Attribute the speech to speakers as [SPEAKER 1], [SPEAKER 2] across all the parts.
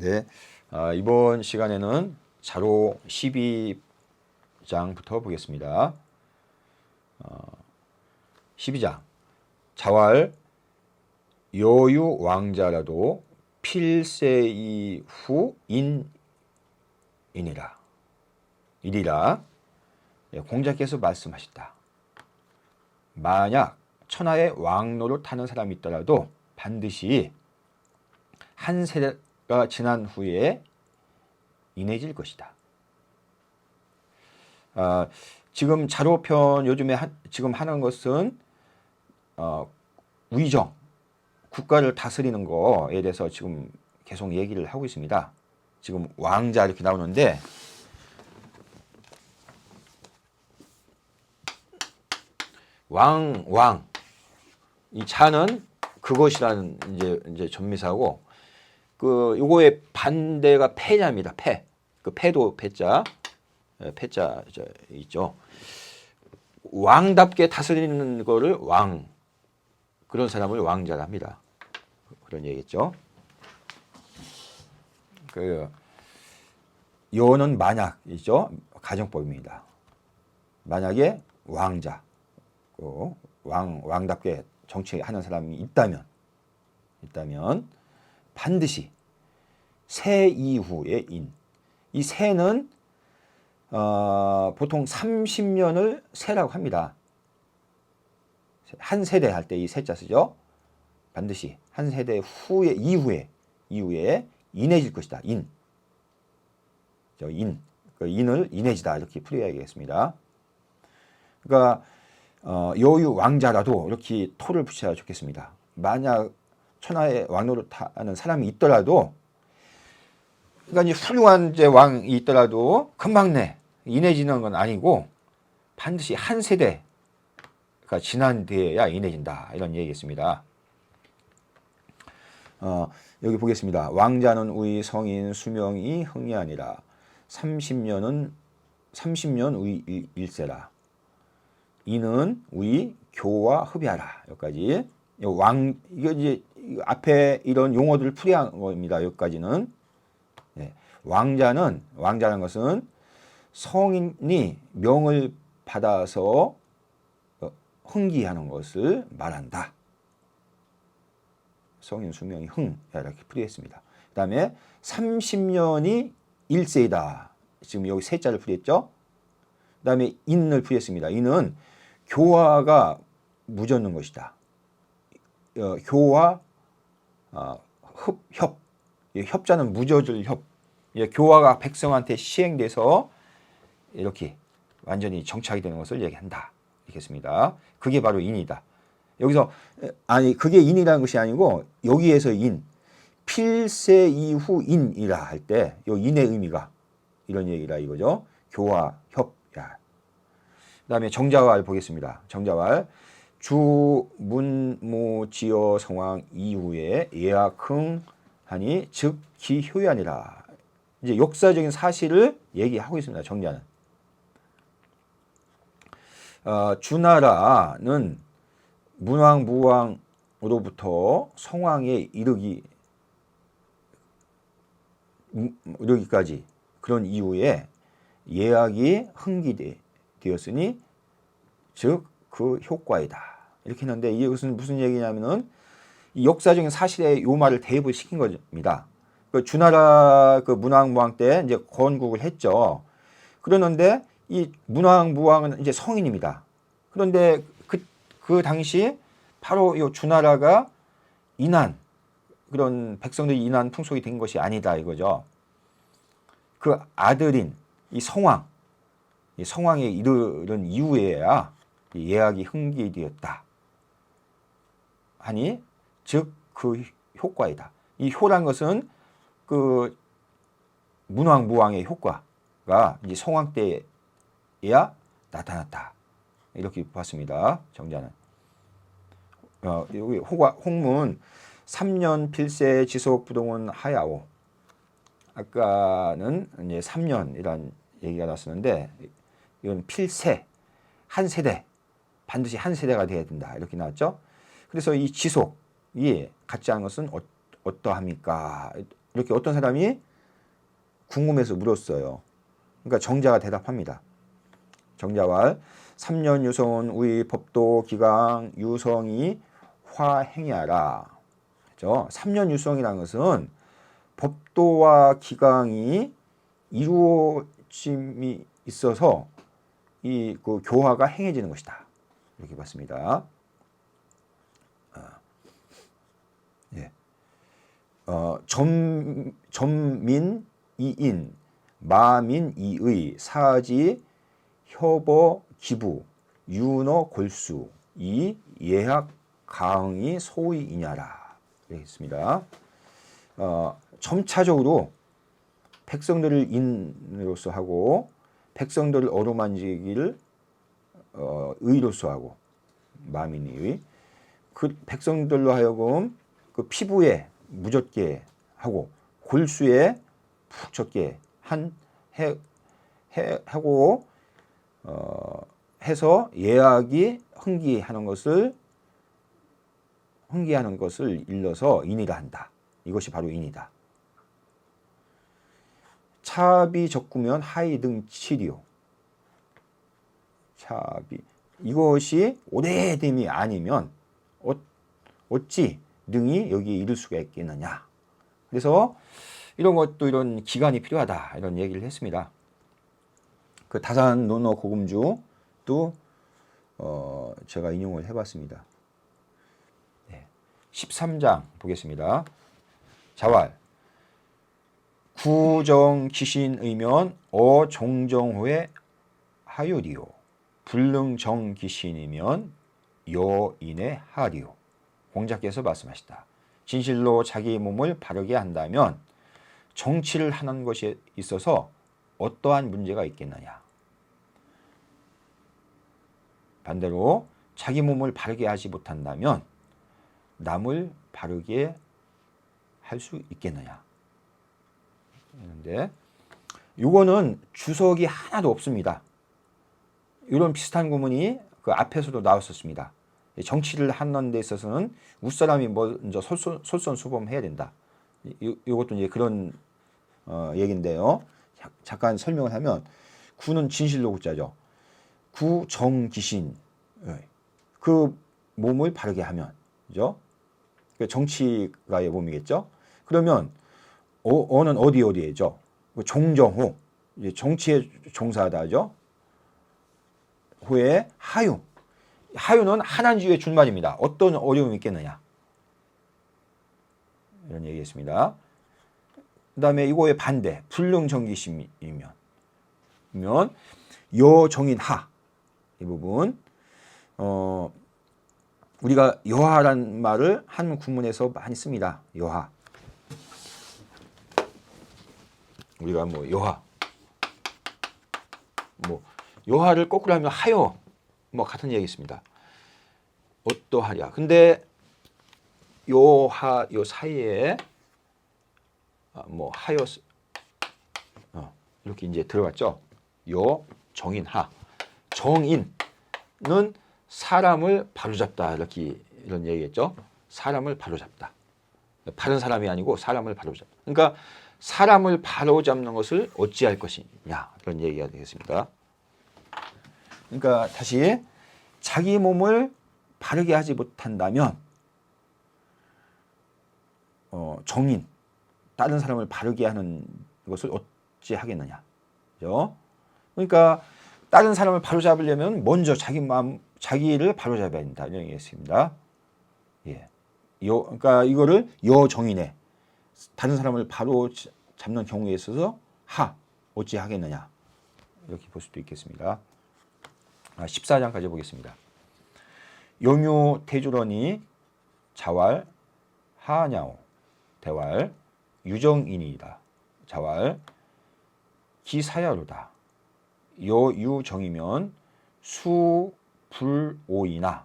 [SPEAKER 1] 네. 아, 이번 시간에는 자로 12장부터 보겠습니다. 어, 12장. 자왈 여유 왕자라도 필세 이후 인이라. 이리라. 예, 공자께서 말씀하셨다. 만약 천하의 왕로를 타는 사람이 있더라도 반드시 한 세대 가 지난 후에 인해질 것이다. 아, 지금 자료편 요즘에 하, 지금 하는 것은 어, 위정, 국가를 다스리는 거에 대해서 지금 계속 얘기를 하고 있습니다. 지금 왕자 이렇게 나오는데 왕, 왕. 이 자는 그것이라는 이제 이제 전미사고 그 요거의 반대가 패자입니다. 패. 그 패도 패자. 예, 패자 저 있죠. 왕답게 다스리는 거를 왕 그런 사람을 왕자라 합니다. 그런 얘기겠죠. 그 요는 만약이죠. 가정법입니다. 만약에 왕자 그 왕 왕답게 정치하는 사람이 있다면 있다면 반드시 세 이후의 인. 이 세는 어, 보통 30년을 세라고 합니다. 한 세대 할 때 이 세자 쓰죠. 반드시 한 세대 후에 이후에 이후에 인해질 것이다. 인. 저 인. 그 인을 인해지다 이렇게 풀어야겠습니다. 그러니까 어, 여유 왕자라도 이렇게 토를 붙여야 좋겠습니다. 만약 천하의 하는 사람이 있더라도 그러니까 이제 훌륭한 이제 왕이 있더라도 금방 내 인해지는 건 아니고 반드시 한 세대가 지난 뒤에야 인해진다 이런 얘기겠습니다. 어, 여기 보겠습니다. 왕자는 우리 성인 수명이 흥이 아니라 30년은 30년 우리 일세라. 이는 우리 교와 흡야라. 여기까지 왕 이거 이제 앞에 이런 용어들을 풀이한 겁니다. 여기까지는 네. 왕자는 왕자라는 것은 성인이 명을 받아서 어, 흥기하는 것을 말한다. 성인 수명이 흥 이렇게 풀이했습니다. 그 다음에 30년이 일세이다. 지금 여기 세 자를 풀이했죠. 그 다음에 인을 풀이했습니다. 인은 교화가 무젓는 것이다. 어, 교화, 어, 흡, 협. 이 협자는 무젖을 협. 예, 교화가 백성한테 시행돼서 이렇게 완전히 정착이 되는 것을 얘기한다. 이겠습니다. 그게 바로 인이다. 여기서 아니 그게 인이라는 것이 아니고 여기에서 인 필세 이후 인이라 할 때 요 인의 의미가 이런 얘기라 이거죠. 교화 협야. 그다음에 정자왈 보겠습니다. 정자왈 주 문모 지어 성왕 이후에 예약흥 하니 즉 기효연이라. 이제 역사적인 사실을 얘기하고 있습니다. 정자는. 어, 주나라는 문왕 무왕으로부터 성왕에 이르기 음, 이르기까지 그런 이후에 예약이 흥기되었으니 즉 그 효과이다 이렇게 했는데 이것은 무슨 얘기냐면은 이 역사적인 사실에 요 말을 대입을 시킨 겁니다. 그 주나라 그 문왕 무왕 때 이제 건국을 했죠. 그러는데 이 문왕 무왕은 이제 성인입니다. 그런데 그, 그 당시 바로 이 주나라가 이난 그런 백성들이 이난 풍속이 된 것이 아니다 이거죠. 그 아들인 이 성왕, 이 성왕에 이르는 이후에야 예약이 흥기되었다. 하니 즉 그 효과이다. 이 효란 것은 그 문왕 무왕의 효과가 이제 성왕 때야 나타났다. 이렇게 봤습니다. 정자는. 어, 여기 호과, 홍문 3년 필세 지속 부동은 하야오. 아까는 이제 3년이란 얘기가 나왔었는데 이건 필세 한 세대 반드시 한 세대가 돼야 된다 이렇게 나왔죠. 그래서 이 지속이 같지 않은 것은 어, 어떠합니까? 이렇게 어떤 사람이 궁금해서 물었어요. 그러니까 정자가 대답합니다. 정자왈 3년 유성은 우리 법도 기강 유성이 화행이하라. 그죠? 3년 유성이라는 것은 법도와 기강이 이루어짐이 있어서 이 그 교화가 행해지는 것이다. 이렇게 봤습니다. 아, 예. 어, 점, 점민 이인, 마민 이의, 사지, 협어, 기부, 윤어, 골수, 이 예학, 가응이 소이이냐라. 이렇게 있습니다. 어, 점차적으로 백성들을 인으로서 하고 백성들을 어루만지기를 어, 의로서 하고 마민의 그 백성들로 하여금 그 피부에 무젓게 하고 골수에 푹 젖게 한 해, 해 하고 어, 해서 예약이 흥기하는 것을 흥기하는 것을 일러서 인이라 한다. 이것이 바로 인이다. 차비 적구면 하이 등 치리요. 차비 이것이 오래됨이 아니면 어, 어찌 능이 여기 이를 수가 있겠느냐. 그래서 이런 것도 이런 기간이 필요하다 이런 얘기를 했습니다. 그 다산 논어 고금주도 어, 제가 인용을 해봤습니다. 네. 13장 보겠습니다. 자왈 구정 기신 의면 어종정호의 하요리요 불능정 기신이면 여인의 하리요 공자께서 말씀하시다. 진실로 자기 몸을 바르게 한다면 정치를 하는 것에 있어서 어떠한 문제가 있겠느냐. 반대로 자기 몸을 바르게 하지 못한다면 남을 바르게 할 수 있겠느냐. 그런데 이거는 주석이 하나도 없습니다. 이런 비슷한 구문이 그 앞에서도 나왔었습니다. 정치를 하는 데 있어서는 윗사람이 먼저 솔선, 솔선수범해야 된다. 이, 이것도 이제 그런 어, 얘긴데요. 잠깐 설명을 하면 구는 진실로 구자죠. 구 정기신 예. 그 몸을 바르게 하면 그죠? 그 정치가의 몸이겠죠. 그러면 어, 어는 어디 어디에죠? 그 종정호 정치에 종사하다죠. 후에 하유 하유는 한한주의 준말입니다. 어떤 어려움이 있겠느냐? 이런 얘기했습니다. 그 다음에 이거의 반대, 불능정기심이면, 면 여정인 하 이 부분, 어, 우리가 여하란 말을 한 구문에서 많이 씁니다. 여하. 우리가 뭐 여하, 뭐 여하를 거꾸로 하면 하여, 뭐 같은 얘기 있습니다. 어떠하랴. 근데 요하 요 사이에 아, 뭐 하여 어, 이렇게 이제 들어갔죠. 요 정인하 정인은 사람을 바로잡다 이렇게 이런 얘기겠죠. 사람을 바로잡다. 바른 사람이 아니고 사람을 바로잡다. 그러니까 사람을 바로잡는 것을 어찌할 것이냐 이런 얘기가 되겠습니다. 그러니까 다시 자기 몸을 바르게 하지 못한다면 어, 정인 다른 사람을 바르게 하는 것을 어찌 하겠느냐. 그죠? 그러니까 다른 사람을 바로잡으려면 먼저 자기 마음 자기를 바로잡아야 된다 이런 얘기했습니다. 예. 요 그러니까 이거를 여정인에 다른 사람을 바로 잡는 경우에 있어서 하 어찌 하겠느냐 이렇게 볼 수도 있겠습니다. 아, 14장까지 보겠습니다. 용요 태주러니 자왈 하냐오 대왈 유정인이다. 자왈 기사야로다. 여유정이면 수 불오이나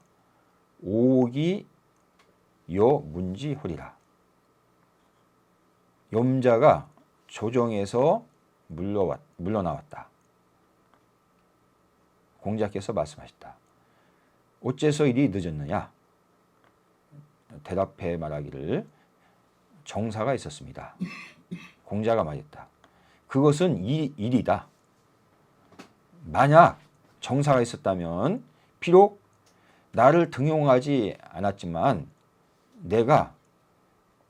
[SPEAKER 1] 오기 여문지허리라. 염자가 조정에서 물러왔, 물러나왔다. 공자께서 말씀하셨다. 어째서 일이 늦었느냐? 대답해 말하기를 정사가 있었습니다. 공자가 말했다. 그것은 이 일이다. 만약 정사가 있었다면 비록 나를 등용하지 않았지만 내가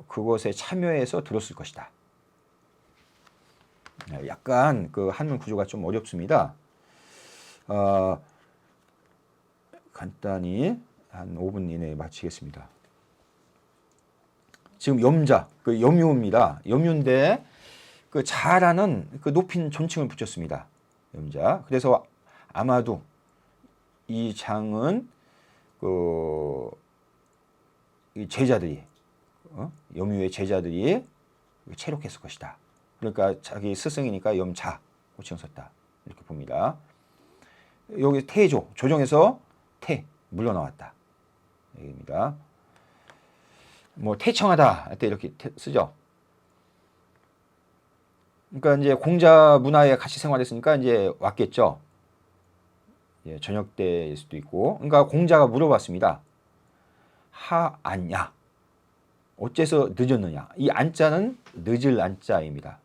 [SPEAKER 1] 그것에 참여해서 들었을 것이다. 네, 약간 그 한문 구조가 좀 어렵습니다. 어, 간단히 한 5분 이내에 마치겠습니다. 지금 염자, 그 염유입니다. 염유인데 그 자라는 그 높인 존칭을 붙였습니다. 염자. 그래서 아마도 이 장은 그 제자들이 어? 염유의 제자들이 체록했을 것이다. 그러니까 자기 스승이니까 염자 호칭을 썼다. 이렇게 봅니다. 여기 태조 조정에서 태 물러나왔다. 얘기입니다. 뭐 태청하다 할 때 이렇게 쓰죠. 그러니까 이제 공자 문화에 같이 생활했으니까 이제 왔겠죠. 예, 저녁 때일 수도 있고. 그러니까 공자가 물어봤습니다. 하 안냐? 어째서 늦었느냐? 이 안자는 늦을 안자입니다.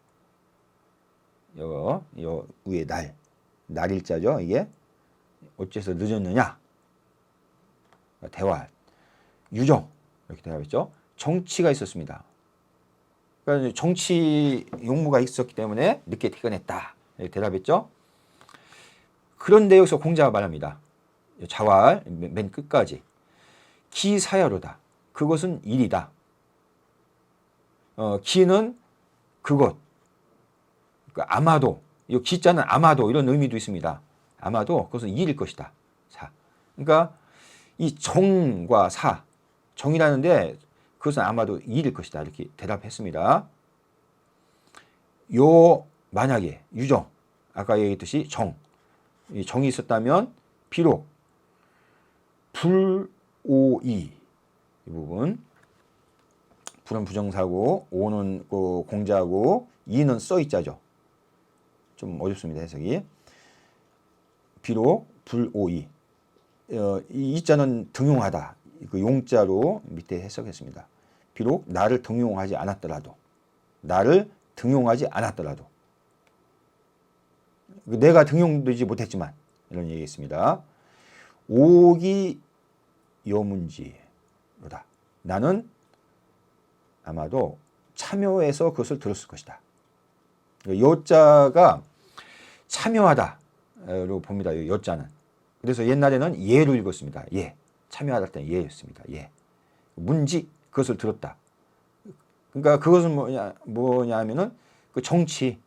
[SPEAKER 1] 요, 요 위에 날, 날일자죠. 이게 어째서 늦었느냐? 대화, 유정 이렇게 대답했죠. 정치가 있었습니다. 그러니까 정치 용무가 있었기 때문에 늦게 퇴근했다. 대답했죠. 그런데 여기서 공자가 말합니다. 자활 맨 끝까지 기사야로다. 그것은 일이다. 어, 기는 그것. 그러니까 아마도 이 기자는 아마도 이런 의미도 있습니다. 아마도 그것은 일일 것이다. 사. 그러니까 이 정과 사 정이라는데 그것은 아마도 일일 것이다. 이렇게 대답했습니다. 요 만약에 유정 아까 얘기했듯이 정 이 정이 있었다면 비록 불오이 이 부분 불은 부정사고 오는 그 공자고 이는 써있자죠. 좀 어렵습니다 해석이. 비록 불오이 어, 이 이자는 등용하다 그 용자로 밑에 해석했습니다. 비록 나를 등용하지 않았더라도 나를 등용하지 않았더라도 내가 등용되지 못했지만 이런 얘기했습니다. 오기 여문지로다. 나는 아마도 참여해서 그것을 들었을 것이다. 여자가 참여하다 로 봅니다. 여자는. 그래서 옛날에는 예로 읽었습니다. 예. 참여하다 때는 예였습니다. 예. 문지 그것을 들었다. 그러니까 그것은 뭐냐 뭐냐면은 그 정치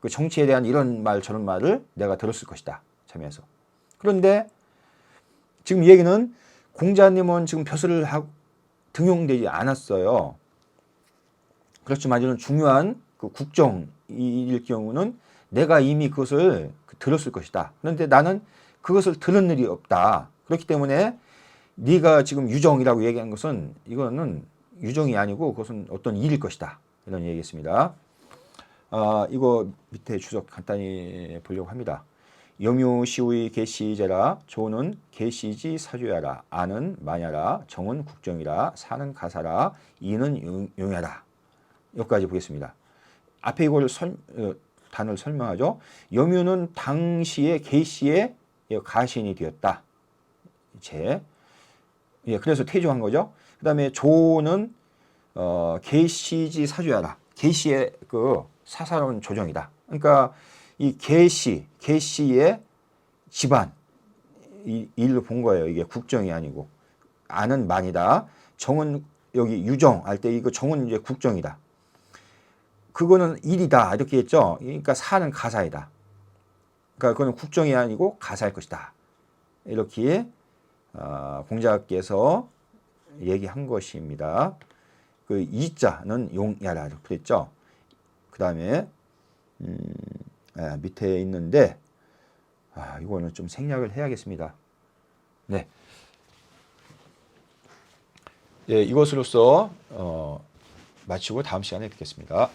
[SPEAKER 1] 그 정치에 대한 이런 말 저런 말을 내가 들었을 것이다. 참여해서. 그런데 지금 얘기는 공자님은 지금 벼슬을 하고 등용되지 않았어요. 그렇지만 이런 중요한 그 국정일 경우는 내가 이미 그것을 들었을 것이다. 그런데 나는 그것을 들은 일이 없다. 그렇기 때문에 네가 지금 유정이라고 얘기한 것은 이거는 유정이 아니고 그것은 어떤 일일 것이다. 이런 얘기했습니다. 아, 이거 밑에 주석 간단히 보려고 합니다. 염유시의 계시제라 조는 계시지 사주야라 아는 마냐라 정은 국정이라 사는 가사라 이는 용야라 여기까지 보겠습니다. 앞에 이걸 설, 어, 단어를 설명하죠. 염유는 당시의 계시의 가신이 되었다. 제 예, 그래서 태조한 거죠. 그 다음에 조는 어, 계시지 사주야라 계시의 그 사사로운 조정이다. 그러니까 이 계시, 계시의 집안 이 일로 본 거예요. 이게 국정이 아니고 아는 만이다. 정은 여기 유정 할 때 이거 정은 이제 국정이다. 그거는 일이다 이렇게 했죠. 그러니까 사는 가사이다. 그러니까 그거는 국정이 아니고 가사일 것이다. 이렇게 어, 공자께서 얘기한 것입니다. 그 이자는 용야라고 그랬죠. 그 다음에 음, 아, 밑에 있는데 아, 이거는 좀 생략을 해야겠습니다. 네. 예, 이것으로서 어, 마치고 다음 시간에 뵙겠습니다.